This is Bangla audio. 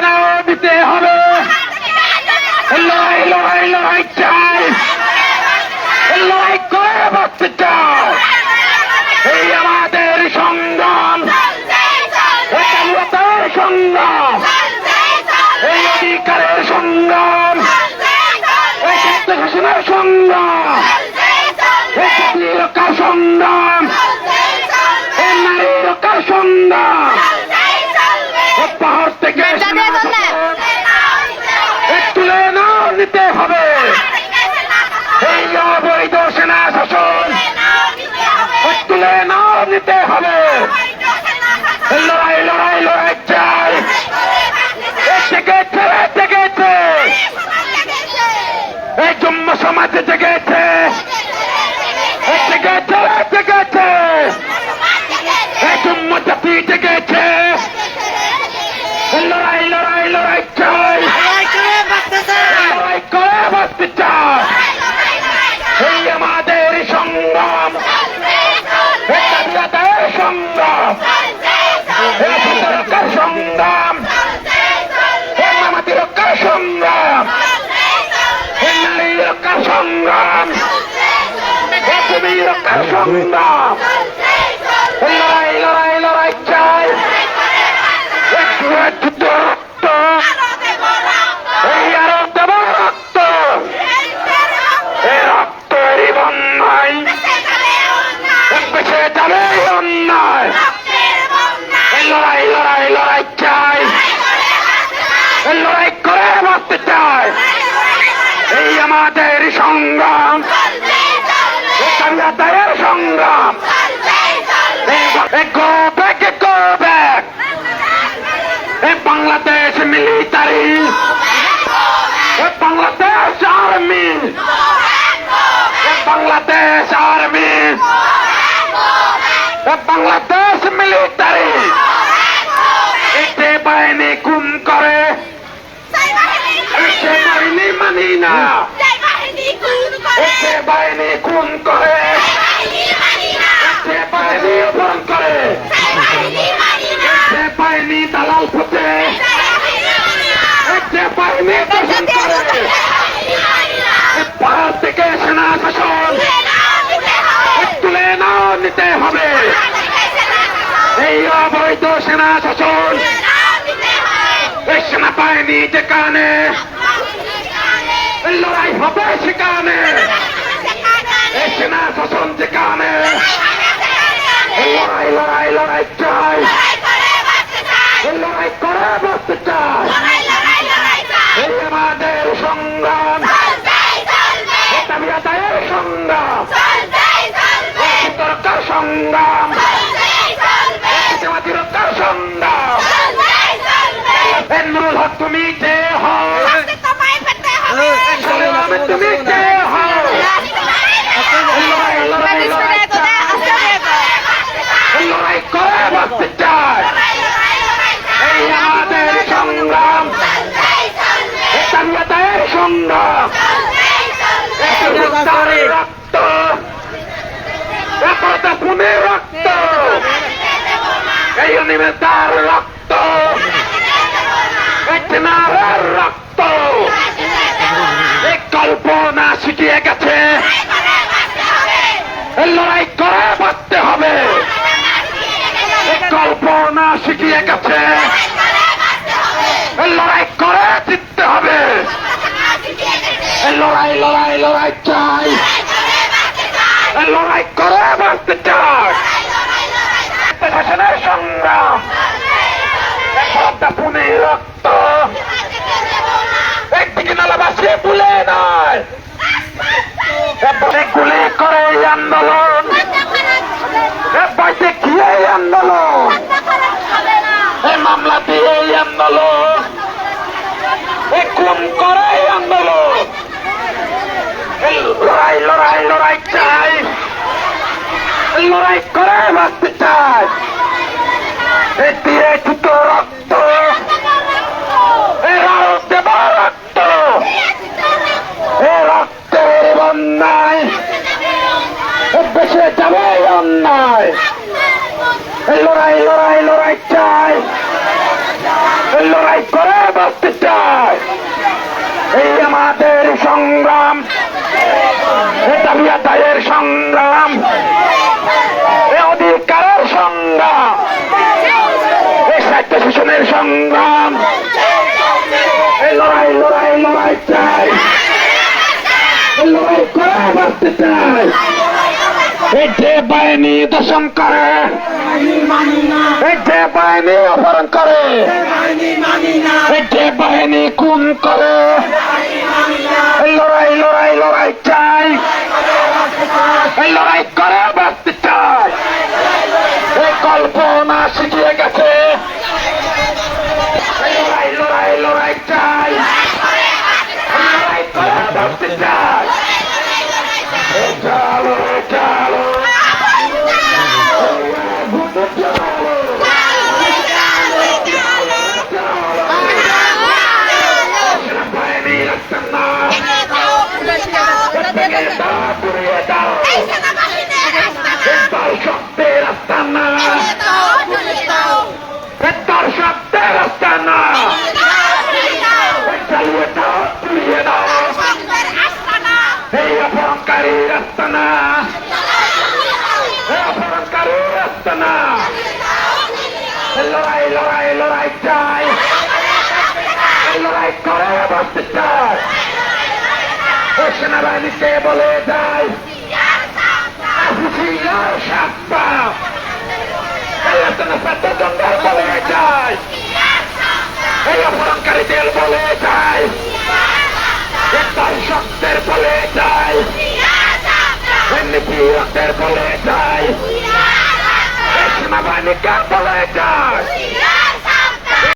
নাও দিতে হবে। লড়াই লড়াই লড়াই চাই। লড়াই করে বাঁচতে চাই। এই আমাদের সংগ্রাম। সংগ্রাম। এই অধিকারের সংগ্রাম। এই সত্য শাসনের সংগ্রাম। এই রক্ষার সংগ্রাম। এই নারী রক্ষার সংগ্রাম। এই জম্মু সমাজে জেগেছে জেগেছে জেগেছে এই জম্মু জাতি জেগেছে লড়াই লড়াই লড়াই চাই লড়াই লড়াই লড়াই চাই রক্ত এই আরও দেব রক্ত এই রক্তেরই বন্যায় বেঁচে যাবে অন্যায় লড়াই লড়াই লড়াই চাই লড়াই করে বাঁচতে চাই এই আমাদের সংগ্রাম সংগ্রাম গো ব্যাক গো ব্যাক এই বাংলাদেশ মিলিটারি এই বাংলাদেশ আর্মি এই বাংলাদেশ আর্মি এই বাংলাদেশ মিলিটারি এতে বাহিনী খুন করে। সে বাহিনী মানি না। এতে বাহিনী খুন করে। বাহিনী করে সেনা শাসন এই সেনা শাসন যেখানে লড়াই হবে সেখানে সেনা শাসন যেখানে লড়াই লড়াই লড়াই চাই লড়াই করে বসতে চাই তুমি যে হও তুমি যে হও লড়াই করে বসতে চাই রক্ত পুনের রক্ত এই অনিমেতার রক্ত এই রক্ত কল্পনা শিখিয়ে গেছে। লড়াই করে বাঁচতে হবে। কল্পনা শিখিয়ে গেছে। লড়াই করে জিততে হবে। লড়াই লড়াই লড়াই চাই। লড়াই করে বাঁচতে চাই। সংগ্রাম একটা পুনে রক্ত একদিকে ভুলে নয় এরপরে গুলি করে এই আন্দোলন। বাইতে গিয়ে এই আন্দোলন। এই মামলা দিয়ে এই আন্দোলন। এই খুন করে এই আন্দোলন। লড়াই লড়াই লড়াই চাই। লড়াই করে বাঁচতে চাই। এই রক্ত লড়াই লড়াই লড়াই চাই। লড়াই করে বাঁচতে চাই। এই আমাদের সংগ্রাম এটা বিয়াতায়ের সংগ্রাম এ অধিকারের সংগ্রাম, এই সাহিত্য শোষণের সংগ্রাম। এই লড়াই লড়াই লড়াই চাই। লড়াই করে বাঁচতে চাই। দর্শন করে। যে বাহিনী অপহরণ করে। যে বাহিনী খুন করে। লড়াই লড়াই লড়াই চাই। এই লড়াই করে, বাঁচতে চাই। এই কল্পনা শিখিয়ে গেছে। দাও তার শব্দের রাস্তা না তার শব্দের রাস্তা না চালিয়ে দাও ঘুরিয়ে দাও এই অপহরণকারী রাস্তা না এই অপহরণকারী রাস্তা না লড়াই লড়াই লড়াই চাই লড়াই করে বসতে চাই সেনাবাহিনীকে বলে যায় হুশিয়ার সাপ্পা এই আপনার সাথে জঙ্গল বলে যায় এই অপহরণকারীদের বলে যায় তার শব্দের বলে যায় নিপীড়কদের বলে যায় এই সেনাবাহিনীকে বলে যায়